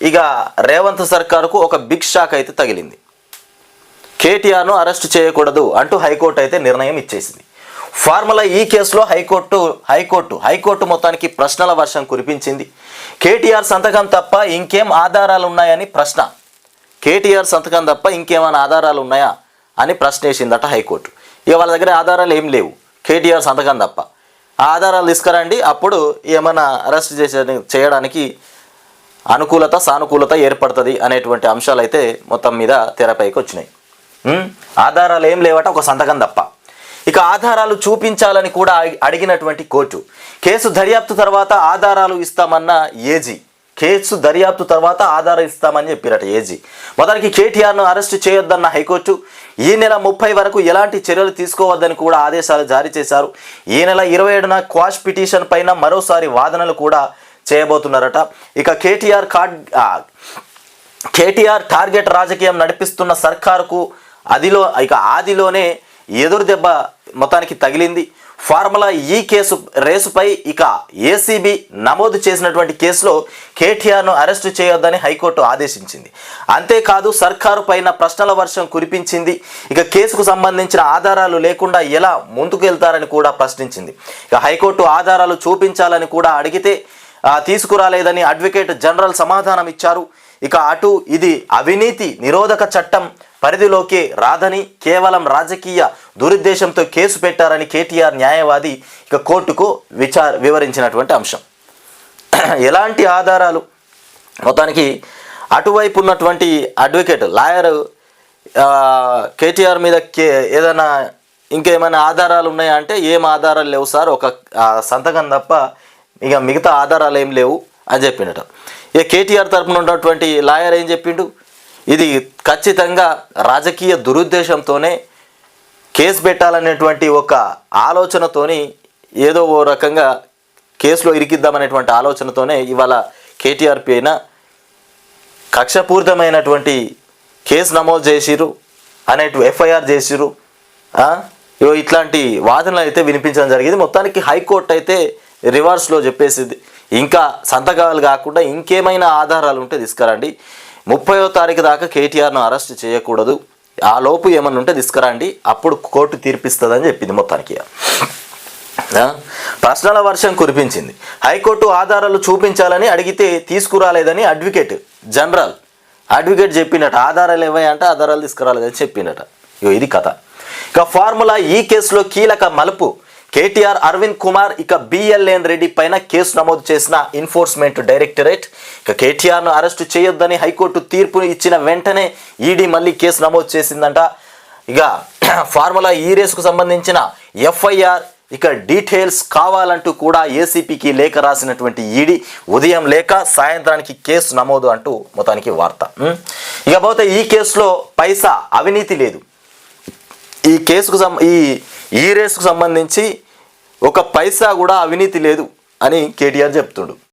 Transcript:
ఇక రేవంత్ సర్కారుకు ఒక big shock అయితే తగిలింది. కేటీఆర్ను అరెస్ట్ చేయకూడదు అంటూ హైకోర్టు అయితే నిర్ణయం ఇచ్చేసింది. ఫార్ములా ఈ కేసులో హైకోర్టు హైకోర్టు హైకోర్టు మొత్తానికి ప్రశ్నల వర్షం కురిపించింది. కేటీఆర్ సంతకం తప్ప ఇంకేం ఆధారాలు ఉన్నాయని ప్రశ్న. కేటీఆర్ సంతకం తప్ప ఇంకేమైనా ఆధారాలు ఉన్నాయా అని ప్రశ్న వేసిందట హైకోర్టు. ఇక వాళ్ళ దగ్గర ఆధారాలు ఏం లేవు. కేటీఆర్ సంతకం తప్ప. ఆ ఆధారాలు తీసుకురండి అప్పుడు ఏమైనా అరెస్ట్ చేసే చేయడానికి అనుకూలత సానుకూలత ఏర్పడుతుంది అనేటువంటి అంశాలు అయితే మొత్తం మీద తెరపైకి వచ్చినాయి ఆధారాలు ఏం లేవట ఒక సంతకం తప్ప. ఇక ఆధారాలు చూపించాలని కూడా అడిగినటువంటి కోర్టు కేసు దర్యాప్తు తర్వాత ఆధారాలు ఇస్తామన్న ఏజీ కేసు దర్యాప్తు తర్వాత ఆధారం ఇస్తామని చెప్పారట ఏజీ. మొదటికి కేటీఆర్ను అరెస్ట్ చేయొద్దన్న హైకోర్టు ఈ నెల ముప్పై వరకు ఎలాంటి చర్యలు తీసుకోవద్దని కూడా ఆదేశాలు జారీ చేశారు. ఈ నెల ఇరవై ఏడున క్వాష్ పిటిషన్ పైన మరోసారి వాదనలు కూడా చేయబోతున్నారట. ఇక కేటీఆర్ కార్డ్ కేటీఆర్ టార్గెట్ రాజకీయం నడిపిస్తున్న సర్కారుకు అదిలో ఇక ఆదిలోనే ఎదురు దెబ్బ మొత్తానికి తగిలింది. ఫార్ములా ఈ కేసు రేసుపై ఇక ఏసీబీ నమోదు చేసినటువంటి కేసులో కేటీఆర్ను అరెస్టు చేయొద్దని హైకోర్టు ఆదేశించింది. అంతేకాదు సర్కారు పైన ప్రశ్నల వర్షం కురిపించింది. ఇక కేసుకు సంబంధించిన ఆధారాలు లేకుండా ఎలా ముందుకు వెళ్తారని కూడా ప్రశ్నించింది. ఇక హైకోర్టు ఆధారాలు చూపించాలని కూడా అడిగితే తీసుకురాలేదని అడ్వకేట్ జనరల్ సమాధానం ఇచ్చారు ఇక అటు ఇది అవినీతి నిరోధక చట్టం పరిధిలోకి రాదని కేవలం రాజకీయ దురుద్దేశంతో కేసు పెట్టారని కేటీఆర్ న్యాయవాది ఇక కోర్టుకు విచార వివరించినటువంటి అంశం. ఎలాంటి ఆధారాలు? మొత్తానికి అటువైపు ఉన్నటువంటి అడ్వకేట్ లాయర్ కేటీఆర్ మీద కే ఏదైనా ఇంకేమైనా ఆధారాలు ఉన్నాయా అంటే ఏం ఆధారాలు లేవు సార్. ఒక సంతకం తప్ప ఇక మిగతా ఆధారాలు ఏం లేవు అని చెప్పిండట. ఇక కేటీఆర్ తరపున ఉన్నటువంటి లాయర్ ఏం చెప్పిండు? ఇది ఖచ్చితంగా రాజకీయ దురుద్దేశంతోనే కేసు పెట్టాలనేటువంటి ఒక ఆలోచనతోని ఏదో ఓ రకంగా కేసులో ఇరికిద్దామనేటువంటి ఆలోచనతోనే ఇవాళ కేటీఆర్ పైన కక్షపూరితమైనటువంటి కేసు నమోదు చేసిరు అనేటు ఎఫ్ఐఆర్ చేసిరు ఇగో ఇట్లాంటి వాదనలు అయితే వినిపించడం జరిగింది. మొత్తానికి హైకోర్టు అయితే రివర్స్లో చెప్పేసింది. ఇంకా సంతకాలు కాకుండా ఇంకేమైనా ఆధారాలు ఉంటే తీసుకురండి. ముప్పయో తారీఖు దాకా కేటీఆర్ను అరెస్ట్ చేయకూడదు. ఆ లోపు ఏమన్నా ఉంటే తీసుకురండి. అప్పుడు కోర్టు తీర్పిస్తుందని చెప్పింది మొత్తానికి. ప్రశ్నల వర్షం కురిపించింది. హైకోర్టు ఆధారాలు చూపించాలని అడిగితే తీసుకురాలేదని అడ్వకేట్ జనరల్ అడ్వకేట్ చెప్పినట ఆధారాలు ఏవై అంటే ఆధారాలు తీసుకురాలేదని చెప్పినట. ఇగో ఇది కథ. ఇక ఫార్ములా ఈ కేసులో కీలక మలుపు. కేటీఆర్ అరవింద్ కుమార్ ఇక బిఎల్ఎన్ రెడ్డి పైన కేసు నమోదు చేసిన ఎన్ఫోర్స్మెంట్ డైరెక్టరేట్ ఇక కేటీఆర్ను అరెస్టు చేయొద్దని హైకోర్టు తీర్పు ఇచ్చిన వెంటనే ఈడీ మళ్ళీ కేసు నమోదు చేసిందంట. ఇక ఫార్ములా ఈ రేసుకు సంబంధించిన ఎఫ్ఐఆర్ ఇక డీటెయిల్స్ కావాలంటూ కూడా ఏసీపీకి లేఖ రాసినటువంటి ఈడీ. ఉదయం లేక సాయంత్రానికి కేసు నమోదు అంటూ మొత్తానికి వార్త. ఇకపోతే ఈ కేసులో పైసా అవినీతి లేదు. ఈ కేసుకు సం ఈ ఈ రేసుకు సంబంధించి ఒక పైసా కూడా అవినీతి లేదు అని కేటీఆర్ చెప్తుండు.